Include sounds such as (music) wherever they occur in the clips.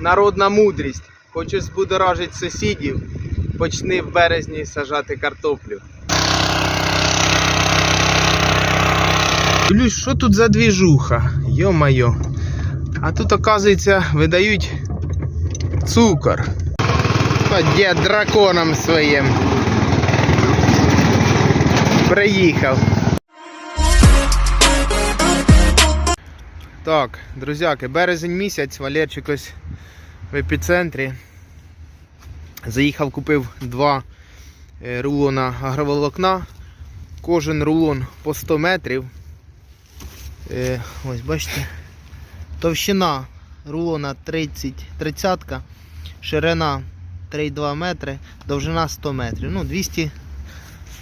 народна мудрість. Хочеш збудоражити сусідів, почни в березні сажати картоплю. Дивлюсь, що тут за двіжуха? Йо-майо. А тут, оказується, видають цукор. Дід драконом своїм. Приїхав. Так, друзяки, березень місяць, Валерчик ось в епіцентрі. Заїхав, купив два е, рулона агроволокна. Кожен рулон по 100 метрів. Е, ось бачите. Товщина рулона 30, 30 ширина 3,2 метри, довжина 100 метрів. Ну, 200,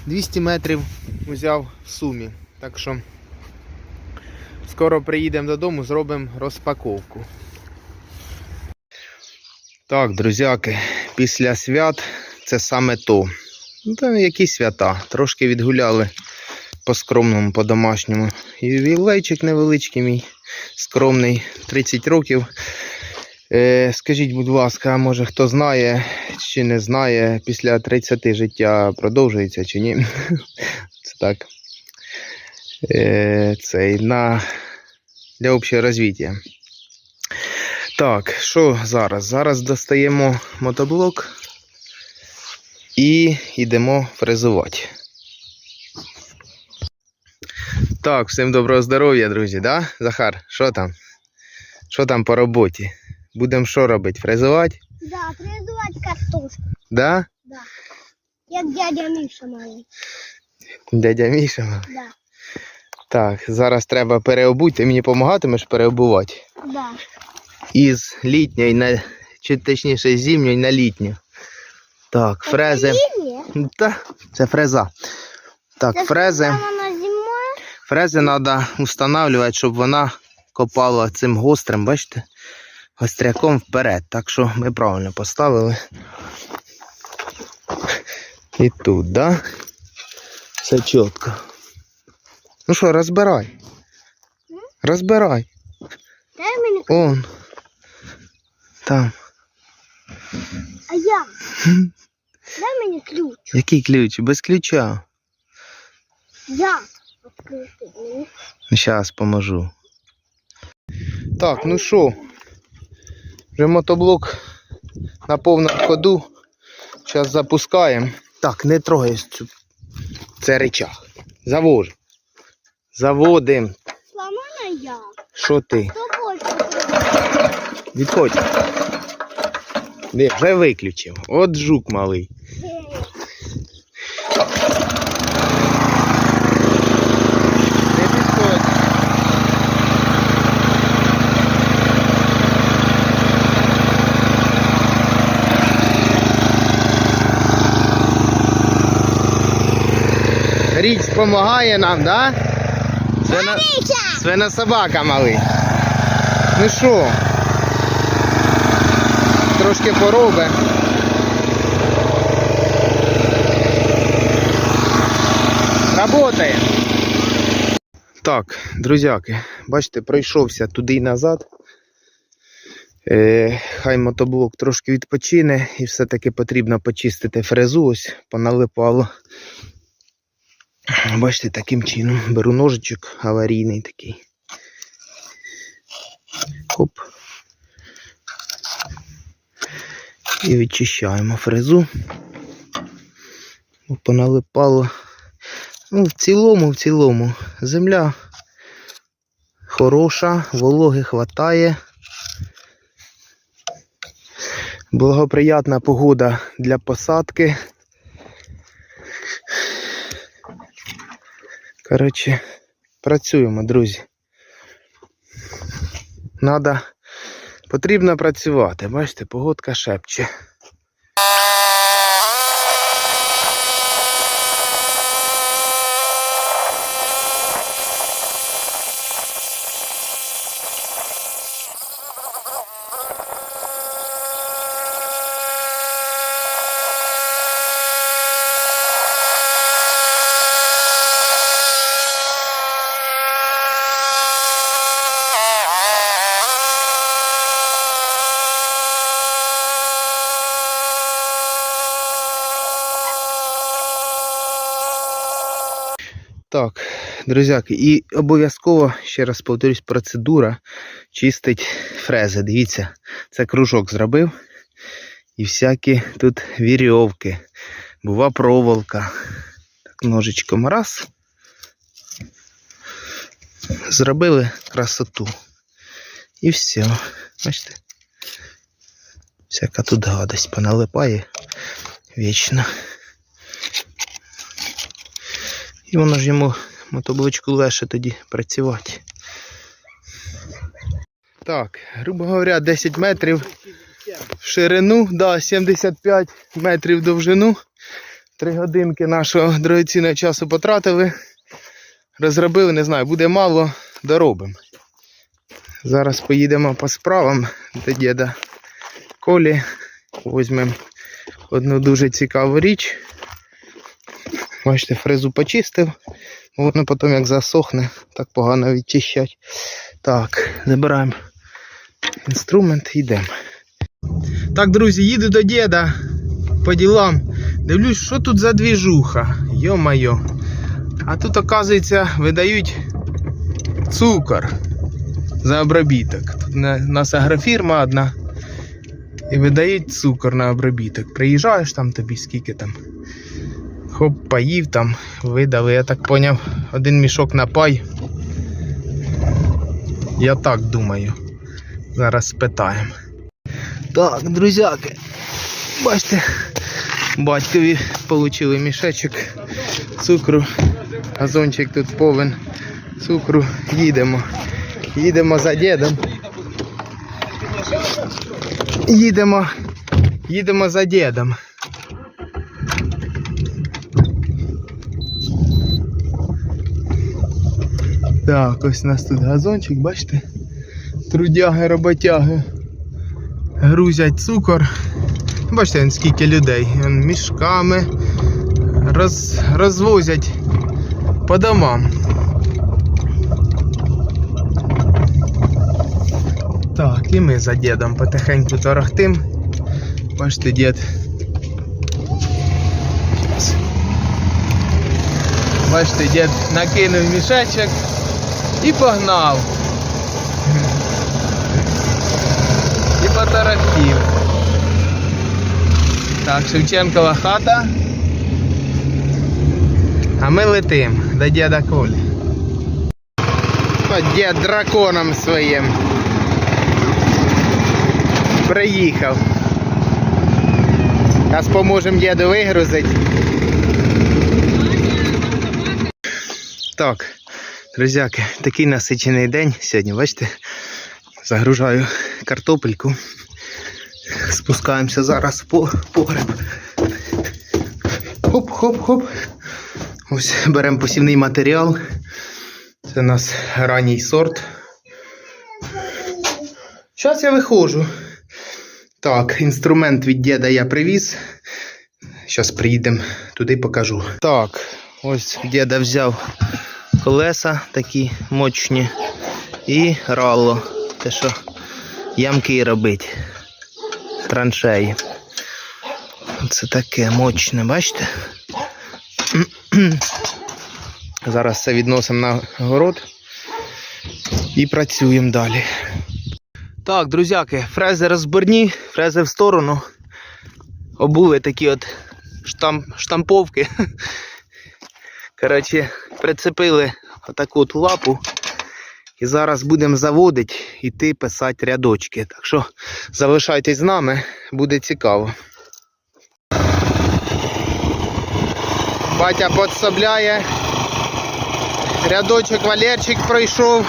200 метрів взяв в сумі. Так що скоро приїдемо додому, зробимо розпаковку. Так, друзяки, після свят це саме то. Ну, та які свята. Трошки відгуляли по скромному, по домашньому. Ювілейчик невеличкий мій, скромний, 30 років. Е, скажіть, будь ласка, може хто знає чи не знає, після 30 життя продовжується чи ні? (laughs) Це так. Е, цей, на... Для общого розвиття. Так, що зараз? Зараз достаємо мотоблок і йдемо фрезувати. Так, всім доброго здоров'я, друзі, да? Захар, що там? Що там по роботі? Будемо що робити? Фрезувати? Да, придумать картошку. Да? Да. Як дядя Міша малий. Дядя Міша. Да. Так, зараз треба переобути. Ти мені допомагатимеш переобувати. Да. Із літньої на. Чи точніше з зимньої на літню. Так, фрези. Лінія? Та, це фреза. Так, Це фрези. Фрези треба встановлювати, щоб вона копала цим гострим, бачите? Гостряком вперед. Так що ми правильно поставили. І тут, да? Все чітко. Ну що, розбирай. Розбирай. Дай мені. Он. Там. А я? Дай мені ключ. Який ключ? Без ключа. Я. Відкрити. Зараз поможу. Так, ну що, вже мотоблок на повному ходу. Зараз запускаємо. Так, не трогай цю. Це речах. Завожу. Заводим. Сломана я. Що ти? Відходь. Де, вже виключив. От жук малий. Річ допомагає нам, да? Свина... Свина собака малий. Ну що? Трошки поробе. Работає. Так, друзяки, бачите, пройшовся туди і назад. Е, хай мотоблок трошки відпочине і все-таки потрібно почистити фрезу, ось поналипало. Бачите, таким чином беру ножичок аварійний такий. Хоп. І відчищаємо фрезу. Поналипало. Ну, в цілому, в цілому, земля хороша, вологи хватає. Благоприятна погода для посадки. Коротше, працюємо, друзі. Надо, потрібно працювати. Бачите, погодка шепче. Друзяки, і обов'язково, ще раз повторюсь, процедура чистить фрези. Дивіться, це кружок зробив. І всякі тут вірьовки. Бува проволока. Так, ножичком раз. Зробили красоту. І все. Бачите? Всяка тут гадость поналипає вічно. І воно ж йому мотоблочку легше тоді працювати. Так, грубо говоря, 10 метрів в ширину, да, 75 метрів довжину. Три годинки нашого дорогоцінного часу потратили. Розробили, не знаю, буде мало, доробимо. Зараз поїдемо по справам до діда Колі. Візьмемо одну дуже цікаву річ. Бачите, фрезу почистив. Воно потім як засохне, так погано відчищать. Так, забираємо інструмент і йдемо. Так, друзі, їду до діда по ділам. Дивлюсь, що тут за двіжуха. Йо-майо. А тут, оказується, видають цукор за обробіток. Тут у нас агрофірма одна. І видають цукор на обробіток. Приїжджаєш там тобі скільки там. Хоп, поїв там, видали, я так поняв, один мішок на пай. Я так думаю. Зараз спитаємо. Так, друзяки, бачите, батькові отримали мішечок цукру. Газончик тут повен цукру. Їдемо. Їдемо за дідом. Їдемо. Їдемо за дідом. Так, ось у нас тут газончик, бачите? Трудяги, роботяги грузять цукор. Бачите, скільки людей. Он мішками роз, розвозять по домам. Так, і ми за дідом потихеньку торохтим. Бачите, дід. Бачите, дід накинув мішечок і погнав. І поторохтів. Так, Шевченкова хата. А ми летим до діда Колі. Дід драконом своїм. Приїхав. Зараз поможемо діду вигрузити. Так, друзяки, такий насичений день сьогодні, бачите? Загружаю картопельку. Спускаємося зараз по погреб. Хоп-хоп-хоп. Ось беремо посівний матеріал. Це у нас ранній сорт. Зараз я виходжу. Так, інструмент від діда я привіз. Зараз приїдемо туди покажу. Так, ось діда взяв колеса такі мощні і ралло. Те, що ямки робить. Траншеї. Це таке мощне, бачите? (clears throat) Зараз це відносимо на город і працюємо далі. Так, друзяки, фрези розборні, фрези в сторону. Обули такі от штам, штамповки. (laughs) Коротше, прицепили отаку от лапу. І зараз будемо заводити, іти писати рядочки. Так що залишайтесь з нами, буде цікаво. Батя підсобляє. Рядочок Валерчик пройшов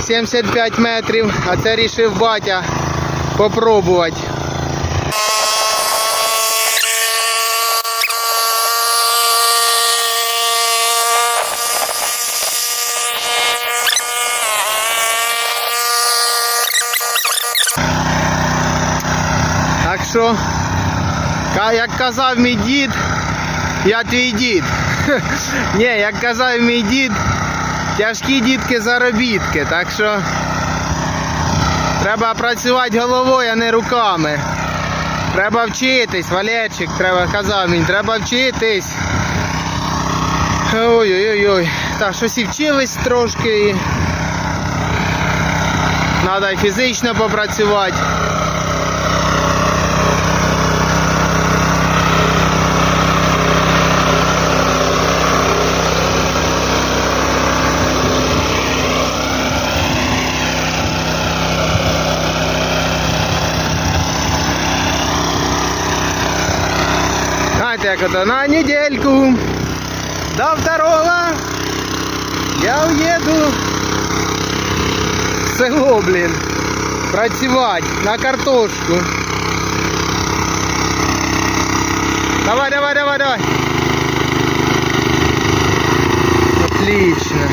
75 метрів, а це рішив батя попробувати. Що, як казав мій дід, я твій дід. (laughs) Ні, як казав мій дід, тяжкі дітки заробітки. Так що треба працювати головою, а не руками. Треба вчитись, Валерчик, треба казав мені, треба вчитись. Ой-ой-ой. Так, щось і вчились трошки. Треба фізично попрацювати. Это на недельку до второго я уеду в село, блін, працювати на картошку. Давай, давай, давай, давай. Отлично.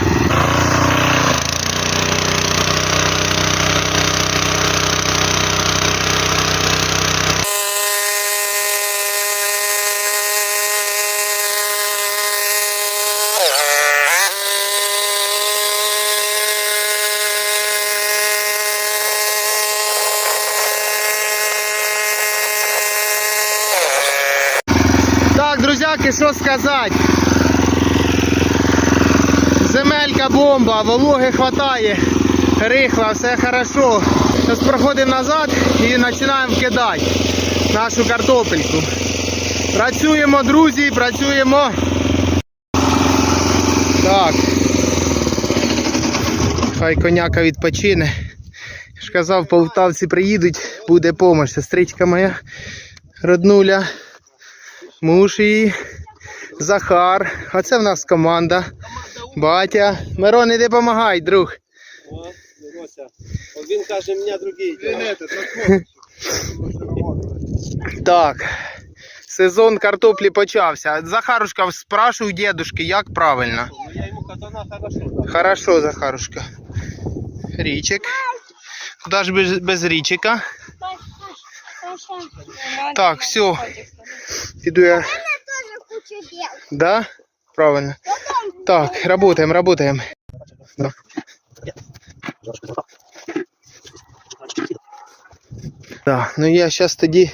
Друзяки, що сказати? Земелька бомба, вологи хватає, рихла, все хорошо. Зараз проходимо назад і починаємо кидати нашу картопельку. Працюємо, друзі, працюємо. Так. Хай коняка відпочине. Я ж казав, полтавці приїдуть, буде допомога. Сестричка моя роднуля. Муж її, Захар. А це в нас команда. Батя. Мирон, іди допомагай, друг. О, він каже, мене другий. Так. Сезон картоплі почався. Захарушка спрашивай дедушки, як правильно. Ну я йому казана хорошо. так. Хорошо, Захарушка. Річик. Куди ж без, без річика? Так, все. Іду я. Да? Правильно. Так, работаем, работаем. Да. Да, ну я зараз тоді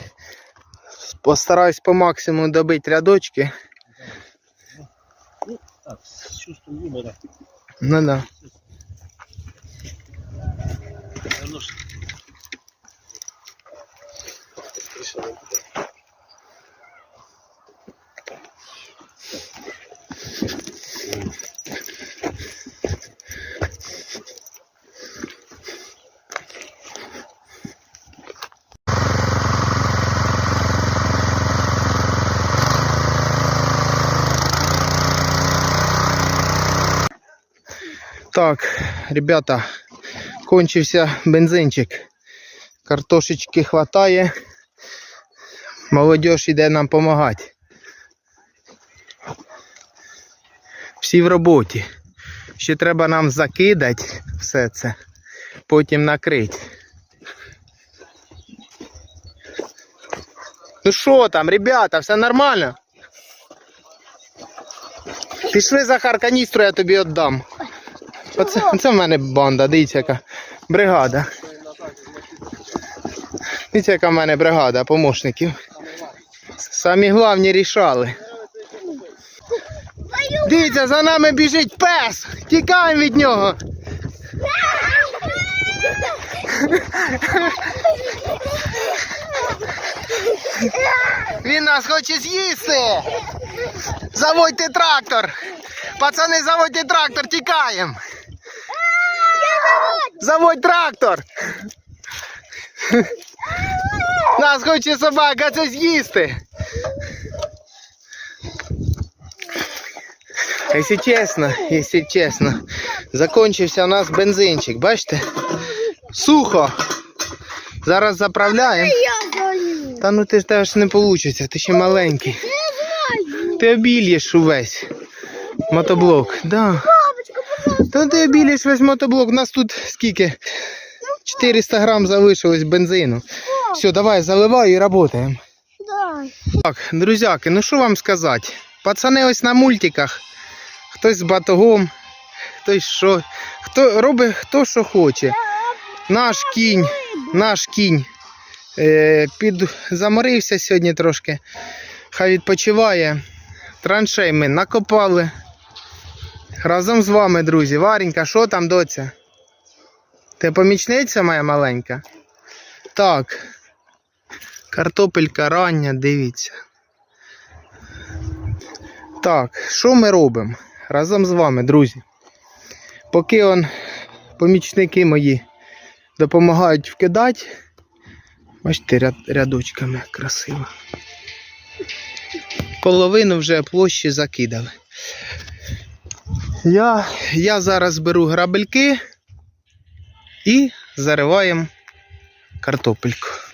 постараюсь по максимуму добити рядочки. Ну да. Ж- Так, ребята, кончився бензинчик. Картошечки хватає. Молодежь іде нам допомагати. Всі в роботі. Ще треба нам закидати все це, потім накрити. Ну що там, ребята, все нормально? Пішли, Захар, каністру я тобі віддам. Оце, оце в мене банда, дивіться яка бригада. Дивіться, яка в мене бригада помощників. Самі головні рішали. Дивіться, за нами біжить пес! Тікаємо від нього! Він нас хоче з'їсти! Заводьте трактор! Пацани, заводьте трактор, тікаємо! Заводь трактор! Нас хоче собака це з'їсти. Якщо чесно, якщо чесно, закончився у нас бензинчик, бачите? Сухо. Зараз заправляємо. Та ну ти ж теж не вийде, ти ще маленький. Ти обільєш увесь мотоблок. Да. Та ти обіліш весь мотоблок. У нас тут скільки? 400 грам залишилось бензину. Все, давай заливай і працюємо. Так, друзяки, ну що вам сказати? Пацани ось на мультиках. Хтось з батогом, хтось що. Хто робить хто що хоче. Наш кінь, наш кінь е, під, заморився сьогодні трошки. Хай відпочиває. Траншей ми накопали. Разом з вами, друзі. Варенька, що там, доця? Ти помічниця моя маленька? Так. Картопелька рання, дивіться. Так, що ми робимо? Разом з вами, друзі. Поки он помічники мої допомагають вкидати. Бачите, ряд, рядочками красиво. Половину вже площі закидали. Я, я зараз беру грабельки і зариваємо картопельку.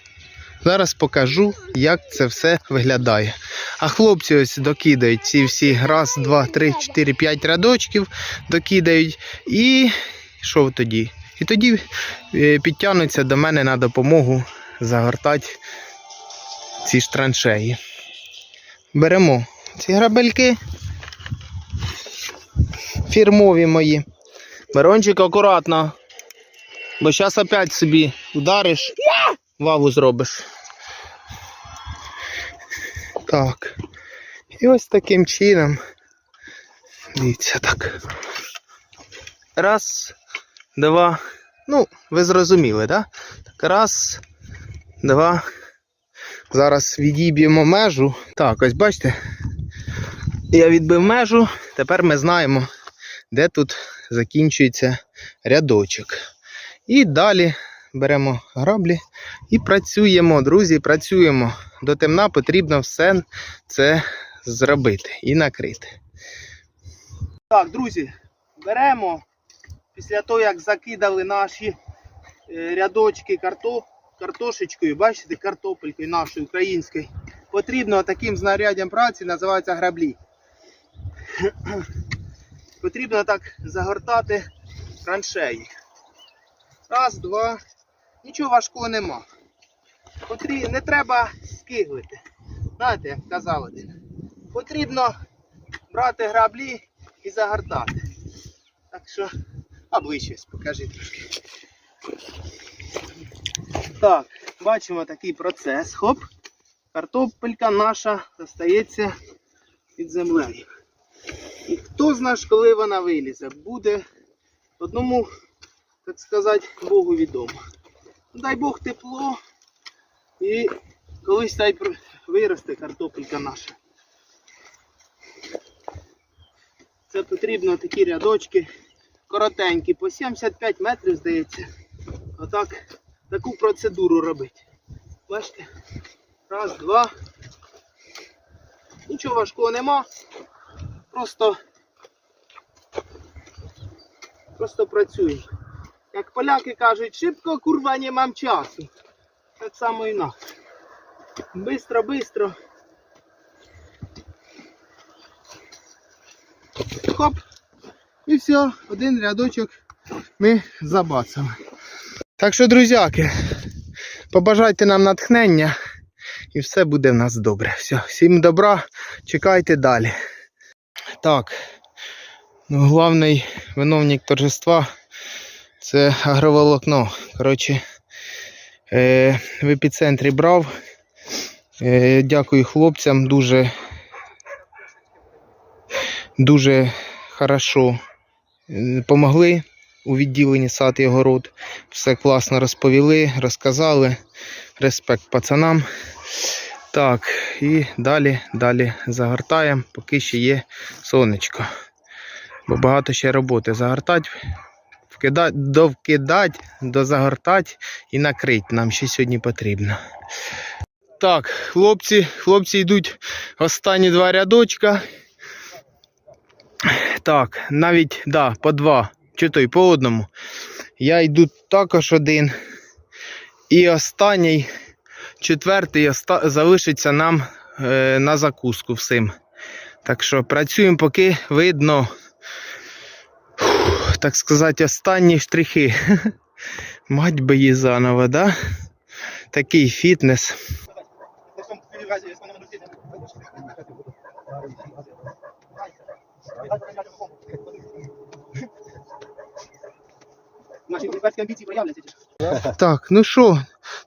Зараз покажу, як це все виглядає. А хлопці ось докидають ці всі раз, два, три, чотири, п'ять рядочків докидають. І що тоді? І тоді е, підтягнуться до мене на допомогу загортати ці ж траншеї. Беремо ці грабельки. Фірмові мої. Мирончик, акуратно. Бо зараз опять собі удариш, ваву зробиш. Так. І ось таким чином. Дивіться так. Раз, два. Ну, ви зрозуміли, так? Так, раз, два. Зараз відіб'ємо межу. Так, ось бачите. Я відбив межу. Тепер ми знаємо, де тут закінчується рядочок. І далі беремо граблі і працюємо, друзі, працюємо. До темна потрібно все це зробити і накрити. Так, друзі, беремо після того, як закидали наші е, рядочки карто, картошечкою, бачите, картопелькою нашою українською, потрібно таким знаряддям праці, називається граблі. Потрібно так загортати траншеї. Раз, два. Нічого важкого нема. Потрі... Не треба скиглити. Знаєте, як казав один. Потрібно брати граблі і загортати. Так що, а ближче покажи трошки. Так, бачимо такий процес. Хоп. Картопелька наша остається під землею. І хто знає, коли вона вилізе, буде одному, так сказати, Богу відомо. Дай Бог тепло і колись та виросте картопелька наша. Це потрібно такі рядочки коротенькі, по 75 метрів, здається. Отак таку процедуру робити. Бачите? Раз, два. Нічого важкого нема. Просто просто працюємо. Як поляки кажуть, шибко курва не мам часу. Так само і нас. Бистро, бистро. Хоп. І все, один рядочок ми забацали. Так що, друзяки, побажайте нам натхнення і все буде в нас добре. Все, всім добра, чекайте далі. Так, ну, головний виновник торжества це агроволокно. Коротше, е, в епіцентрі брав. Е, дякую хлопцям, дуже, дуже хорошо е, помогли у відділенні сад і огород. Все класно розповіли, розказали. Респект пацанам. Так, і далі, далі загортаємо, поки ще є сонечко. Бо багато ще роботи. Загортати, вкидати, довкидати, дозагортати і накрити. Нам ще сьогодні потрібно. Так, хлопці, хлопці йдуть останні два рядочка. Так, навіть да, по два, чи то й по одному. Я йду також один. І останній, четвертий оста- залишиться нам е, на закуску всім. Так що працюємо, поки видно, так сказати, останні штрихи. (laughs) Мать би її заново, да? Такий фітнес. Наші імперські амбіції проявляться. Так, ну що,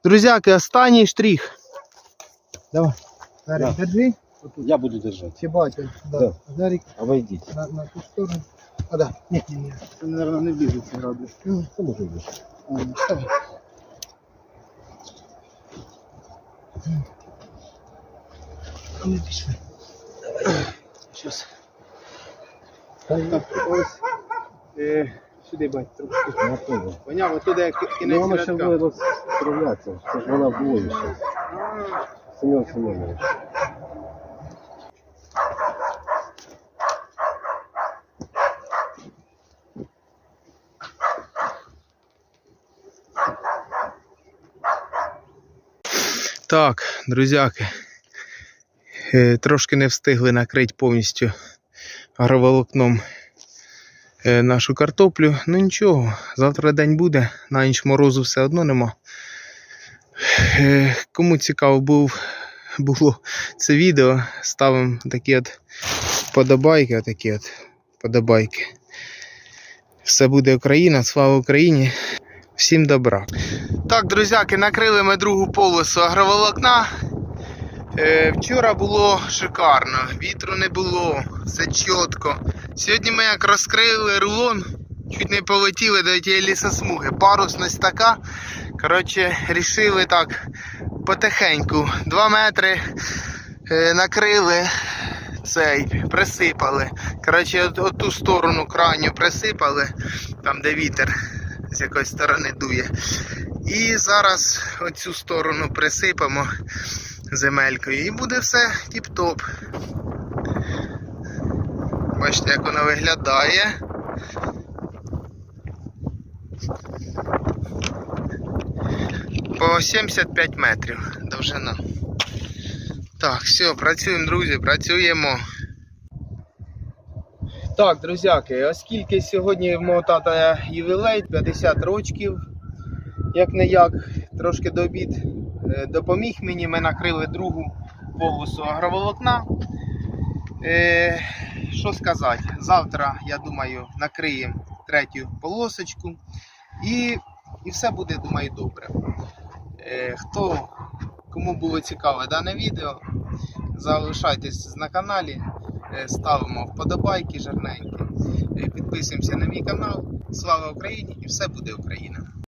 друзяки, останній штрих. Давай. Дарик, Да. держи. Я буду держать. Чи батя? Да. Дарик Обойдите. на, на ту сторону. А, да. Ні, ні, ні. Це, мабуть, не влізе ці гради. Ну, це може бути. А, ну, давай. А ми пішли. Щас. Так, ось. Е, сюди бать трошки. Я понял. Поняв, отуди як Ну, кінець воно ще рядка. буде. Це ж вона в бою ще. Семен Семенович. Так, друзяки. е, Трошки не встигли накрити повністю агроволокном е, нашу картоплю. Ну нічого, завтра день буде, на ніч морозу все одно нема. Е, Кому цікаво був, було це відео, ставимо такі от подобайки, отакі от подобайки. Все буде Україна, слава Україні! Всім добра! Так, друзяки, накрили ми другу полосу агроволокна. Е, вчора було шикарно, вітру не було, все чітко. Сьогодні ми як розкрили рулон, чуть не полетіли до тієї лісосмуги. Парусність така. Коротше, рішили так потихеньку. Два метри е, накрили цей, присипали. Коротше, от, от ту сторону крайню присипали, там де вітер з якоїсь сторони дує. І зараз оцю сторону присипемо земелькою і буде все тіп-топ. Бачите, як воно виглядає. По 75 метрів довжина. Так, все, працюємо, друзі, працюємо. Так, друзяки, оскільки сьогодні в мого тата ювілей 50 років, як не як, трошки до обід е, допоміг мені. Ми накрили другу полосу агроволокна. Е, що сказати, завтра, я думаю, накриємо третю полосочку і, і все буде, думаю, добре. Е, хто, кому було цікаве дане відео, залишайтесь на каналі, ставимо вподобайки жарненькі, е, підписуємося на мій канал. Слава Україні і все буде Україна!